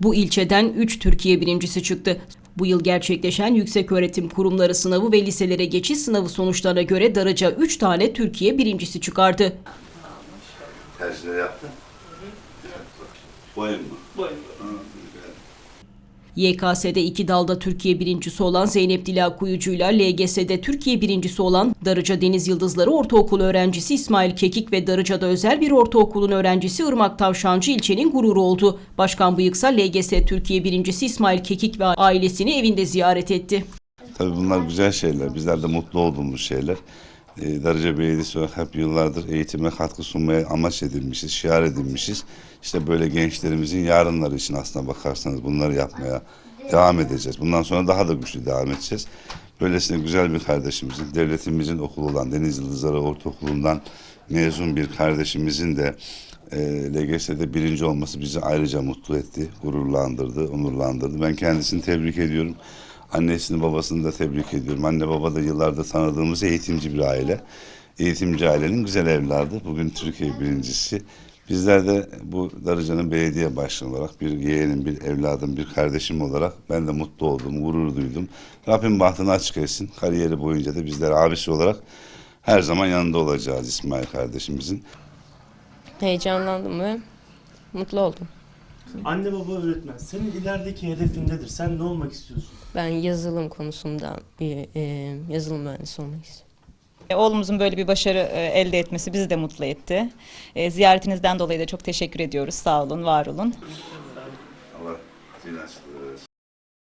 Bu ilçeden 3 Türkiye birincisi çıktı. Bu yıl gerçekleşen yükseköğretim kurumları sınavı ve liselere geçiş sınavı sonuçlarına göre Darıca 3 tane Türkiye birincisi çıkardı. Tercihleri yaptın. Boyun mu? Boyun. YKS'de iki dalda Türkiye birincisi olan Zeynep Dila Kuyucu'yla LGS'de Türkiye birincisi olan Darıca Deniz Yıldızları Ortaokulu öğrencisi İsmail Kekik ve Darıca'da özel bir ortaokulun öğrencisi Irmak Tavşancı ilçenin gururu oldu. Başkan Bıyıksa LGS Türkiye birincisi İsmail Kekik ve ailesini evinde ziyaret etti. Tabii bunlar güzel şeyler. Bizler de mutlu olduğumuz şeyler. Ee, Darıca Belediyesi olarak hep yıllardır eğitime katkı sunmaya amaç edilmişiz, şiar edilmişiz. İşte böyle gençlerimizin yarınları için aslına bakarsanız bunları yapmaya devam edeceğiz. Bundan sonra daha da güçlü devam edeceğiz. Böylesine güzel bir kardeşimizin, devletimizin okulu olan Deniz Yıldızları Ortaokulu'ndan mezun bir kardeşimizin de e, LGS'de birinci olması bizi ayrıca mutlu etti, gururlandırdı, onurlandırdı. Ben kendisini tebrik ediyorum. Annesini babasını da tebrik ediyorum. Anne baba da yıllardır tanıdığımız eğitimci bir aile. Eğitimci ailenin güzel evladı. Bugün Türkiye birincisi. Bizler de bu Darıca'nın belediye başkanı olarak bir yeğenim, bir evladım, bir kardeşim olarak ben de mutlu oldum, gurur duydum. Rabbim bahtını açık etsin. Kariyeri boyunca da bizler abisi olarak her zaman yanında olacağız İsmail kardeşimizin. Heyecanlandım ve mutlu oldum. Anne baba öğretmen. Senin ilerideki hedefin nedir? Sen ne olmak istiyorsun? Ben yazılım konusunda bir e, yazılım mühendisi olmak istiyorum. E, Oğlumuzun böyle bir başarı e, elde etmesi bizi de mutlu etti. E, Ziyaretinizden dolayı da çok teşekkür ediyoruz. Sağ olun, var olun. Allah versin.